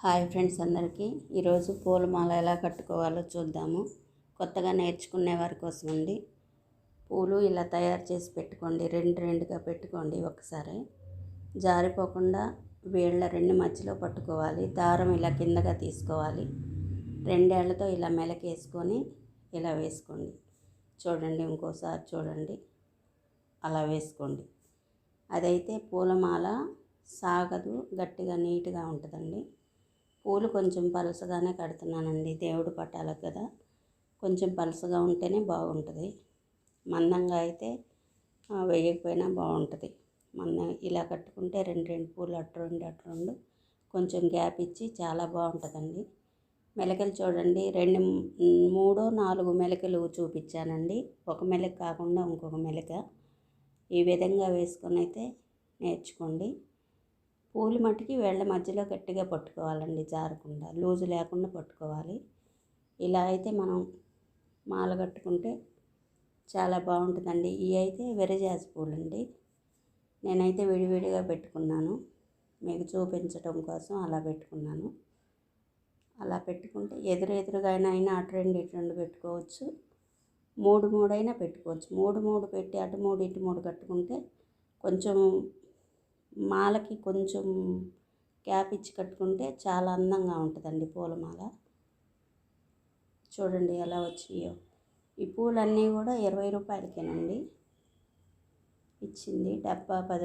Hi friends అందరికీ. ఈరోజు పూలమాల ఎలా కట్టుకోవాలో చూద్దాము. కొత్తగా నేర్చుకునే వారి కోసం అండి పూలు ఇలా తయారు చేసి పెట్టుకోండి. రెండు రెండుగా పెట్టుకోండి ఒకసారి. జారిపోకుండా వేళ్ళ రెండు మధ్యలో పట్టుకోవాలి. దారం ఇలా కిందగా తీసుకోవాలి. రెండేళ్ళతో ఇలా మెలకేసుకొని ఇలా వేసుకోండి. చూడండి ఇంకోసారి చూడండి. అలా వేసుకోండి. అదైతే పూలమాల సాగదు గట్టిగా నీట్గా ఉంటుందండి. పూలు కొంచెం పలుసగానే కడుతున్నానండి. దేవుడు పట్టాలకు కదా. కొంచెం పలుసగా ఉంటేనే బాగుంటుంది. మందంగా అయితే వేయకపోయినా బాగుంటుంది. మన ఇలా కట్టుకుంటే రెండు రెండు పూలు అటు రెండు అటు రెండు కొంచెం గ్యాప్ ఇచ్చి చాలా బాగుంటుందండి. మెలకలు చూడండి. రెండు మూడో నాలుగు మెలకలు చూపించానండి. ఒక మెలక కాకుండా ఇంకొక మెలక. ఈ విధంగా వేసుకొని అయితే నేర్చుకోండి. పూలు మట్టికి వేళ్ళ మధ్యలో గట్టిగా పట్టుకోవాలండి జారకుండా. లూజు లేకుండా పట్టుకోవాలి. ఇలా అయితే మనం మాల కట్టుకుంటే చాలా బాగుంటుందండి. ఇవి అయితే విరజాజి పూలండి. నేనైతే విడివిడిగా పెట్టుకున్నాను. మీకు చూపించడం కోసం అలా పెట్టుకున్నాను. అలా పెట్టుకుంటే ఎదురు ఎదురుగా అయినా అటు రెండు ఇటు రెండు పెట్టుకోవచ్చు. మూడు మూడైనా పెట్టుకోవచ్చు. మూడు మూడు పెట్టి అటు మూడు ఇటు మూడు కట్టుకుంటే కొంచెం మాలకి కొంచెం క్యాప్ ఇచ్చి కట్టుకుంటే చాలా అందంగా ఉంటుందండి పూలమాల. చూడండి ఎలా వచ్చినాయో. ఈ పూలన్నీ కూడా ఇరవై రూపాయలకేనండి. ఇచ్చింది డబ్బా పది రూపాయలు